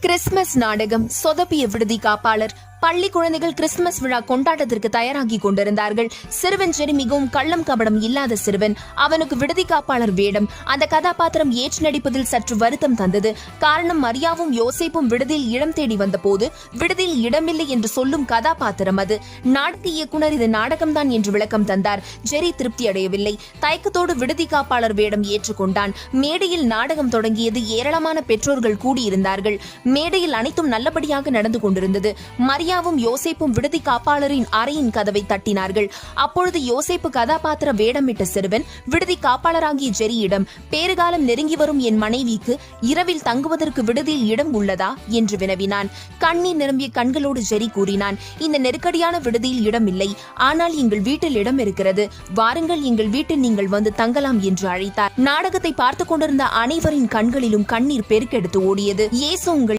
Christmas நாடகம் சொதப்பிய விடுதி காப்பாளர் பள்ளி குழந்தைகள் கிறிஸ்துமஸ் விழா கொண்டாட்டத்திற்கு தயாராகி கொண்டிருந்தார்கள். சிறுவன் ஜெரி மிகவும் கள்ளம் கபடம் இல்லாத சிறுவன். அவனுக்கு விடுதி காப்பாளர் வேடம். அந்த கதாபாத்திரம் ஏற்று நடிப்பதில் சற்று வருத்தம் தந்தது. காரணம் மரியாவும் யோசிப்பும் விடுதியில் இடம் தேடி வந்தபோது விடுதியில் இடமில்லை என்று சொல்லும் கதாபாத்திரம் அது. நாடக இயக்குனர் இது நாடகம்தான் என்று விளக்கம் தந்தார். ஜெரி திருப்தி அடையவில்லை. தயக்கத்தோடு விடுதி காப்பாளர் வேடம் ஏற்றுக்கொண்டான் மேடையில் நாடகம் தொடங்கியது ஏராளமான பெற்றோர்கள் கூடியிருந்தார்கள். மேடையில் அனைத்தும் நல்லபடியாக நடந்து கொண்டிருந்தது. மரியாவும் யோசேப்பும் விடுதி காப்பாளரின் அறையின் கதவை தட்டினார்கள். அப்பொழுது யோசேப்பு கதாபாத்திர வேடமிட்ட சிறுவன் விடுதி காப்பாளராகிய ஜெரியிடம் பேறுகாலம் நெருங்கி வரும் என் மனைவிக்கு இரவில் தங்குவதற்கு விடுதியில் இடம் உள்ளதா? என்று வினவினான். கண்ணீர் நிரம்பிய கண்களோடு ஜெரி கூறினான் இந்த நெருக்கடியான விடுதியில் இடம் இல்லை. ஆனால் எங்கள் வீட்டில் இடம் இருக்கிறது. வாருங்கள் எங்கள் வீட்டில் நீங்கள் வந்து தங்கலாம் என்று அழைத்தார். நாடகத்தை பார்த்துக் கொண்டிருந்த அனைவரின் கண்களிலும் கண்ணீர் பெருக்கெடுத்து ஓடியது. இயேசு உங்கள்